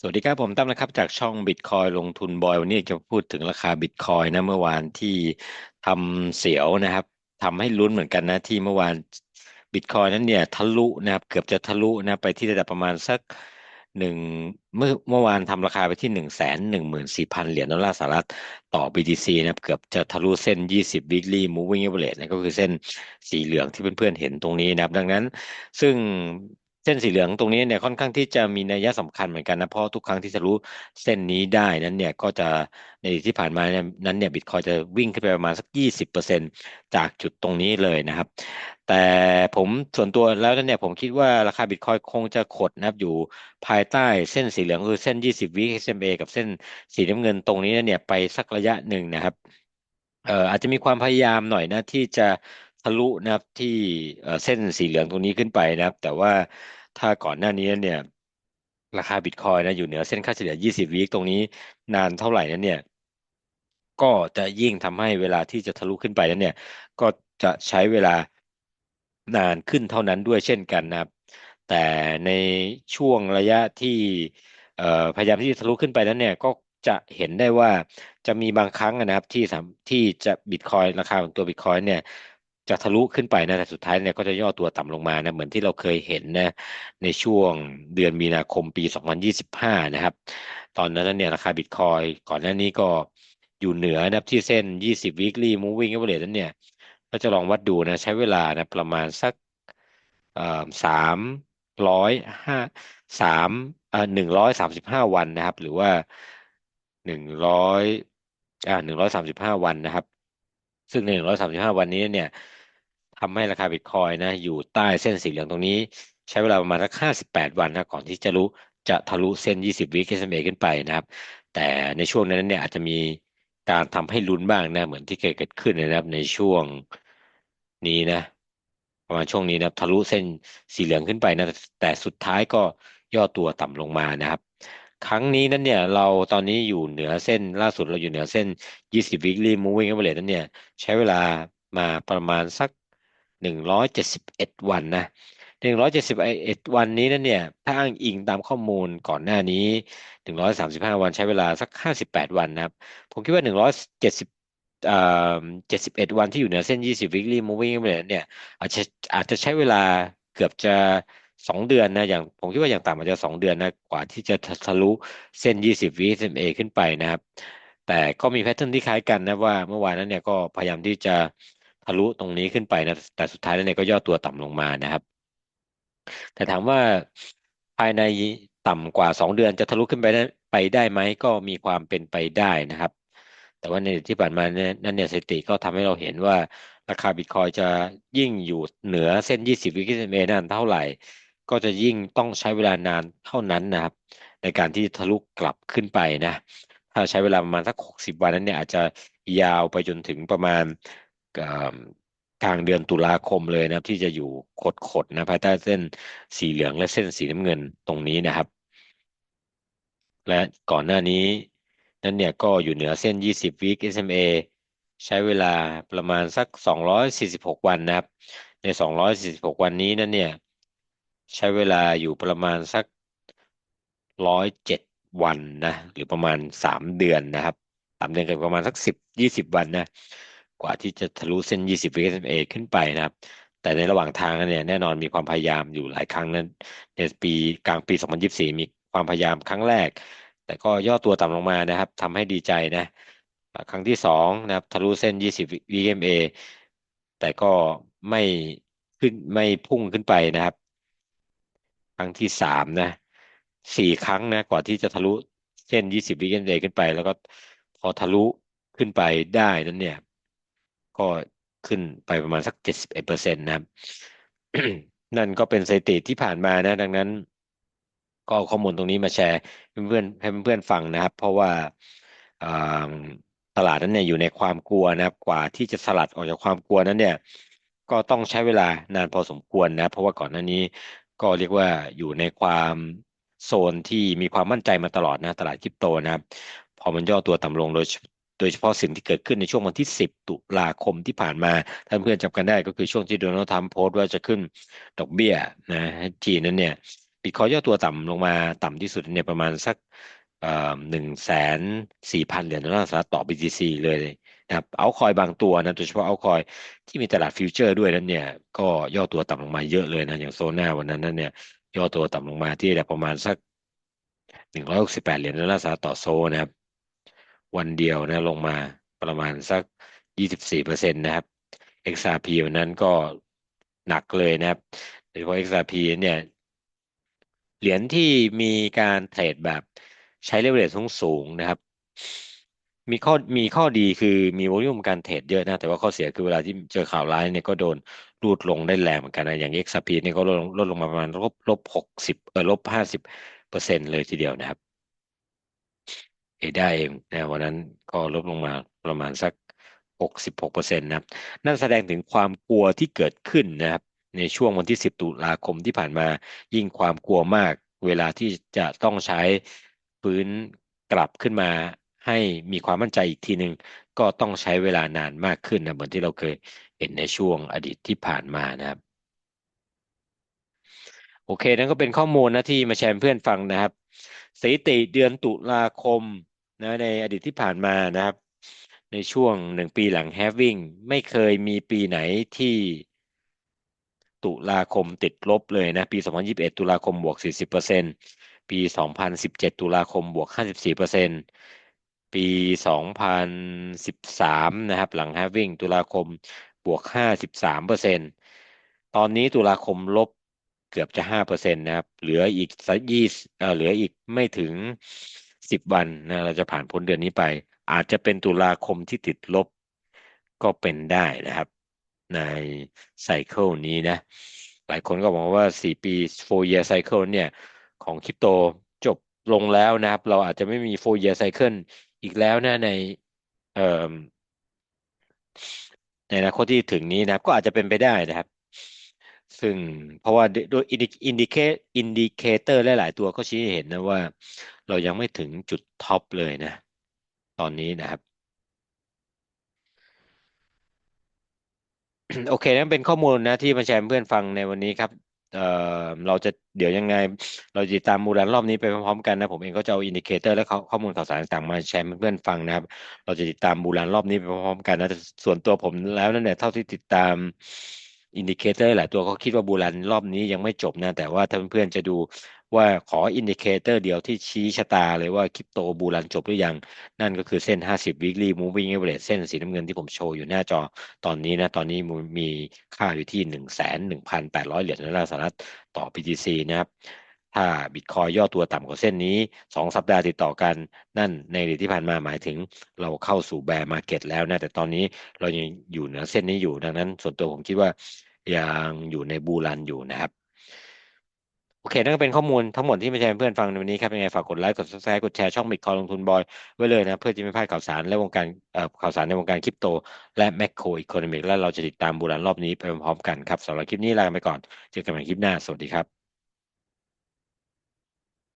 สวัสดีครับผมตั้มนะครับ จากช่องบิตคอยลงทุนบอยวันนี้จะพูดถึงราคาบิตคอยนะเมื่อวานที่ทำเสียวนะครับทำให้ลุ้นเหมือนกันนะที่เมื่อวานบิตคอยนั้นเนี่ยทะลุนะครับ เกือบจะทะลุนะไปที่ระดับประมาณสักหนึ่งเมื่อเมื่อวานทำราคาไปที่หนึ่งแสนหนึ่งหมื่นสี่พันเหรียญดอลลาร์สหรัฐต่อ BTC นะครับ เกือบจะทะลุเส้นยี่สิบ weekly moving average นะก็คือเส้นสีเหลืองที่เพื่อนๆเห็นตรงนี้นะครับ ดังนั้นซึ่ง เส้นสีเหลืองตรงนี้เนี่ยค่อนข้างที่จะมีนัยสำคัญเหมือนกันนะเพราะทุกครั้งที่จะรู้เส้นนี้ได้นั้นเนี่ยก็จะในที่ผ่านมานั้นเนี่ยบิตคอยจะวิ่งขึ้นไปประมาณสักยี่สิบเปอร์เซ็นจากจุดตรงนี้เลยนะครับ แต่ผมส่วนตัวแล้วนั้นเนี่ยผมคิดว่าราคาบิตคอยคงจะขดนะครับอยู่ภายใต้เส้นสีเหลืองคือเส้น 20 วิ SMA กับเส้นสีน้ำเงินตรงนี้เนี่ยไปสักระยะหนึ่งนะครับเอ่ออาจจะมีความพยายามหน่อยนะที่จะ ทะลุนะครับที่เส้นสีเหลืองตรงนี้ขึ้นไปนะครับ แต่ว่าถ้าก่อนหน้านี้เนี่ยราคาบิตคอยนะอยู่เหนือเส้นค่าเฉลี่ย 20 วีคตรงนี้นานเท่าไหร่นั้นเนี่ย ก็จะยิ่งทำให้เวลาที่จะทะลุขึ้นไปนั้นเนี่ย ก็จะใช้เวลานานขึ้นเท่านั้นด้วยเช่นกันนะครับ แต่ในช่วงระยะที่พยายามที่จะทะลุขึ้นไปนั้นเนี่ยก็จะเห็นได้ว่าจะมีบางครั้งนะครับที่ที่จะบิตคอยราคาของตัวบิตคอยเนี่ย จะทะลุขึ้นไปนะแต่สุดท้ายเนี่ยก็จะย่อตัวต่ำลงมานะเหมือนที่เราเคยเห็นนะในช่วงเดือนมีนาคมปี 2025 นะครับ ตอนนั้นเนี่ยราคาบิตคอยก่อนหน้านี้ก็อยู่เหนือนะที่เส้น 20 weekly moving average นั้นเนี่ย ก็จะลองวัดดูนะใช้เวลานะประมาณสักสามร้อยห้าสามหนึ่งร้อยสามสิบห้าวันนะครับ หรือว่าหนึ่งร้อยอ่าหนึ่งร้อยสามสิบห้าวันนะครับ ซึ่งในหนึ่งร้อยสามสิบห้าวันนี้เนี่ยทำให้ราคาบิตคอยนะอยู่ใต้เส้นสีเหลืองตรงนี้ ใช้เวลาประมาณสักห้าสิบแปดวันนะก่อนที่จะรู้จะทะลุเส้นยี่สิบวิกเ SMA ขึ้นไปนะครับ แต่ในช่วงนั้นเนี่ยอาจจะมีการทำให้ลุ้นบ้างนะ เหมือนที่เคยเกิดขึ้นนะครับในช่วงนี้นะ ประมาณช่วงนี้นะทะลุเส้นสีเหลืองขึ้นไปนะแต่สุดท้ายก็ย่อตัวต่ำลงมานะครับ ครั้งนี้นั้นเนี่ยเราตอนนี้อยู่เหนือเส้นล่าสุดเราอยู่เหนือเส้น 20 weekly moving average นั้นเนี่ยใช้เวลามาประมาณสัก 171 วันนะ171 วันนี้นั่นเนี่ยถ้าอ้างอิงตามข้อมูลก่อนหน้านี้ 135 วันใช้เวลาสัก 58 วันนะครับ ผมคิดว่า 170เจ็ดสิบเอ็ดวันที่อยู่เหนือเส้นยี่สิบ weekly moving average เนี่ยอาจจะอาจจะใช้เวลาเกือบจะ สองเดือนนะอย่างผมคิดว่าอย่างต่ำอาจจะสองเดือนนะกว่าที่จะทะลุเส้นยี่สิบ SMA ขึ้นไปนะครับ แต่ก็มีแพทเทิร์นที่คล้ายกันนะว่าเมื่อวานนั้นเนี่ยก็พยายามที่จะทะลุตรงนี้ขึ้นไปนะแต่สุดท้ายแล้วเนี่ยก็ย่อตัวต่ำลงมานะครับ แต่ถามว่าภายในต่ำกว่าสองเดือนจะทะลุขึ้นไปได้ไปได้ไหมก็มีความเป็นไปได้นะครับ แต่ว่าในที่ผ่านมาเนี่ยนั่นเนี่ยสถิติก็ทำให้เราเห็นว่าราคาบิตคอยจะยิ่งอยู่เหนือเส้น 20 วิกิเมตรนั้นเท่าไหร่ ก็จะยิ่งต้องใช้เวลานานเท่านั้นนะครับ ในการที่ทะลุกลับขึ้นไปนะ ถ้าใช้เวลาประมาณสัก60วันนั้นเนี่ยอาจจะยาวไปจนถึงประมาณกลางเดือนตุลาคมเลยนะที่จะอยู่ขดๆนะภายใต้เส้นสีเหลืองและเส้นสีน้ำเงินตรงนี้นะครับ และก่อนหน้านี้นั่นเนี่ยก็อยู่เหนือเส้น 20 week SMA ใช้เวลาประมาณสัก 246 วันนะครับ ใน 246 วันนี้นั่นเนี่ย ใช้เวลาอยู่ประมาณสัก107วันนะ หรือประมาณ3เดือนนะครับสามเดือนกับประมาณสัก10 20วันนะ กว่าที่จะทะลุเส้น20 week SMA ขึ้นไปนะครับ แต่ในระหว่างทางนั้นเนี่ยแน่นอนมีความพยายามอยู่หลายครั้งนั้นในปีกลางปี 2024 มีความพยายามครั้งแรก แต่ก็ย่อตัวต่ำลงมานะครับทำให้ดีใจนะ ครั้งที่สองนะครับทะลุเส้น 20 VMA แต่ก็ไม่ขึ้นไม่พุ่งขึ้นไปนะครับ ครั้งที่สามนะสี่ครั้งนะกว่าที่จะทะลุเส้น20 VMA ขึ้นไป แล้วก็พอทะลุขึ้นไปได้นั้นเนี่ย ก็ขึ้นไปประมาณสัก71เอ็ดเปอร์เซ็นต์นะครับนั่นก็เป็นสถิติที่ผ่านมานะ ดังนั้น ก็เอาข้อมูลตรงนี้มาแชร์เพื่อนให้เพื่อนๆฟังนะครับ เพราะว่าตลาดนั้นเนี่ยอยู่ในความกลัวนะครับ กว่าที่จะสลัดออกจากความกลัวนั้นเนี่ย ก็ต้องใช้เวลานานพอสมควรนะ เพราะว่าก่อนหน้านี้ ก็เรียกว่าอยู่ในความโซนที่มีความมั่นใจมาตลอดนะตลาดคริปโตนะครับ พอมันย่อตัวต่ำลงโดยโดยเฉพาะสิ่งที่เกิดขึ้นในช่วงวันที่ 10 ตุลาคมที่ผ่านมา ท่านเพื่อนจำกันได้ก็คือช่วงที่โดนัลด์ทรัมป์โพสต์ว่าจะขึ้นดอกเบี้ยนะจีนนั้นเนี่ยบิตคอยย่อตัวต่ำลงมาต่ำที่สุดเนี่ยประมาณสัก หนึ่งแสนสี่พันเหรียญดอลลาร์สหรัฐต่อ BTC เลยนะครับเอาคอยบางตัวนะโดยเฉพาะเอาคอยที่มีตลาดฟิวเจอร์ด้วยนั้นเนี่ย ก็ย่อตัวต่ำลงมาเยอะเลยนะ อย่างโซน่าวันนั้นนั้นเนี่ย ย่อตัวต่ำลงมาที่ประมาณสักหนึ่งร้อยหกสิบแปดเหรียญดอลลาร์สหรัฐต่อโซนะครับ วันเดียวนะลงมาประมาณสักยี่สิบสี่เปอร์เซ็นต์นะครับ XRP วันนั้นก็หนักเลยนะครับโดยเฉพาะ XRP เนี่ยเหรียญที่มีการเทรดแบบ ใช้เลเวลสูงสูงนะครับ มีข้อมีข้อดีคือมีวอลุ่มการเทรดเยอะนะ แต่ว่าข้อเสียคือเวลาที่เจอข่าวร้ายเนี่ยก็โดนรูดลงได้แรงเหมือนกันนะอย่าง XRP เนี่ยก็ลดลงลดลงมาประมาณลบลบหกสิบเออลบห้าสิบเปอร์เซ็นต์เลยทีเดียวนะครับเอได้เองนะวันนั้นก็ลดลงมาประมาณสักหกสิบหกเปอร์เซ็นต์นะครับนั่นแสดงถึงความกลัวที่เกิดขึ้นนะครับ ในช่วงวันที่สิบตุลาคมที่ผ่านมายิ่งความกลัวมากเวลาที่จะต้องใช้ ฟื้นกลับขึ้นมาให้มีความมั่นใจอีกทีหนึ่งก็ต้องใช้เวลานานมากขึ้นนะเหมือนที่เราเคยเห็นในช่วงอดีตที่ผ่านมานะครับ โอเค นั่นก็เป็นข้อมูลนะที่มาแชร์เพื่อนฟังนะครับสถิติเดือนตุลาคมนะในอดีตที่ผ่านมานะครับ ในช่วงหนึ่งปีหลังแฮฟวิ่งไม่เคยมีปีไหนที่ตุลาคมติดลบเลยนะ ปี 2021 ตุลาคมบวก 40% ปี 2017 ตุลาคมบวก 54%ปี 2013 นะครับ หลังแฮฟวิ่งตุลาคมบวก 53%ตอนนี้ตุลาคมลบเกือบจะห้าเปอร์เซ็นต์นะครับ เหลืออีกสักยี่เอ่อเหลืออีกไม่ถึงสิบวันนะเราจะผ่านพ้นเดือนนี้ไป อาจจะเป็นตุลาคมที่ติดลบก็เป็นได้นะครับ ในไซเคิลนี้นะ หลายคนก็บอกว่าสี่ปี four year cycle เนี่ย ของคริปโตจบลงแล้วนะครับ เราอาจจะไม่มี four year cycle อีกแล้วนะในเอ่อในอนาคตที่ถึงนี้นะครับ ก็อาจจะเป็นไปได้นะครับ ซึ่งเพราะว่าโดยอินดิเคอินดิเคเตอร์หลาย ๆ ตัวก็ชี้เห็นนะว่า เรายังไม่ถึงจุดท็อปเลยนะ ตอนนี้นะครับโอเคนั่นเป็นข้อมูลนะที่มาแชร์เพื่อนฟังในวันนี้ครับ เอ่อเราจะเดี๋ยวยังไง เราจะติดตามมูลรอบนี้ไปพร้อมๆกันนะ ผมเองก็จะเอาอินดิเคเตอร์และข้อมูลข่าวสารต่างๆมาแชร์เพื่อนๆฟังนะครับ เราจะติดตามมูลรอบนี้ไปพร้อมๆกันนะส่วนตัวผมแล้วนั่นแหละเท่าที่ติดตาม อินดิเคเตอร์หลายตัวก็คิดว่าบูรันรอบนี้ยังไม่จบนะ แต่ว่าถ้าเพื่อนๆจะดูว่าขออินดิเคเตอร์เดียวที่ชี้ชะตาเลยว่าคริปโตบูรันจบหรือยัง นั่นก็คือเส้น 50 weekly moving average เส้นสีน้ำเงินที่ผมโชว์อยู่หน้าจอตอนนี้นะ ตอนนี้มีค่าอยู่ที่ 1 1 8 0 0 เหรียญดอลลาร์สหรัฐต่อ BTC นะครับ ถ้าบิตคอยย่อตัวต่ำกว่าเส้นนี้ 2 สัปดาห์ติดต่อกัน นั่นในเดือนที่ผ่านมาหมายถึงเราเข้าสู่แบร์มาเก็ตแล้วนะ แต่ตอนนี้เรายังอยู่เหนือเส้นนี้อยู่ดังนั้น ส่วนตัวผมคิดว่ายังอยู่ในบูรันอยู่นะครับโอเคนั่นก็เป็นข้อมูลทั้งหมดที่มาแชร์เพื่อนฟังในวันนี้ครับยังไงฝากกดไลค์กดซับสไครต์กดแชร์ช่องบิตคอยลงทุนบอยไว้เลยนะ เพื่อจะไม่พลาดข่าวสารและวงการข่าวสารในวงการคริปโต และแมคโครอีโคโนมิกและเราจะติดตามบูรันรอบนี้ไปพร้อมกันครับสำหรับคลิปนี้ลาไปก่อน เจอกันใหม่คลิปหน้า สวัสดีครับ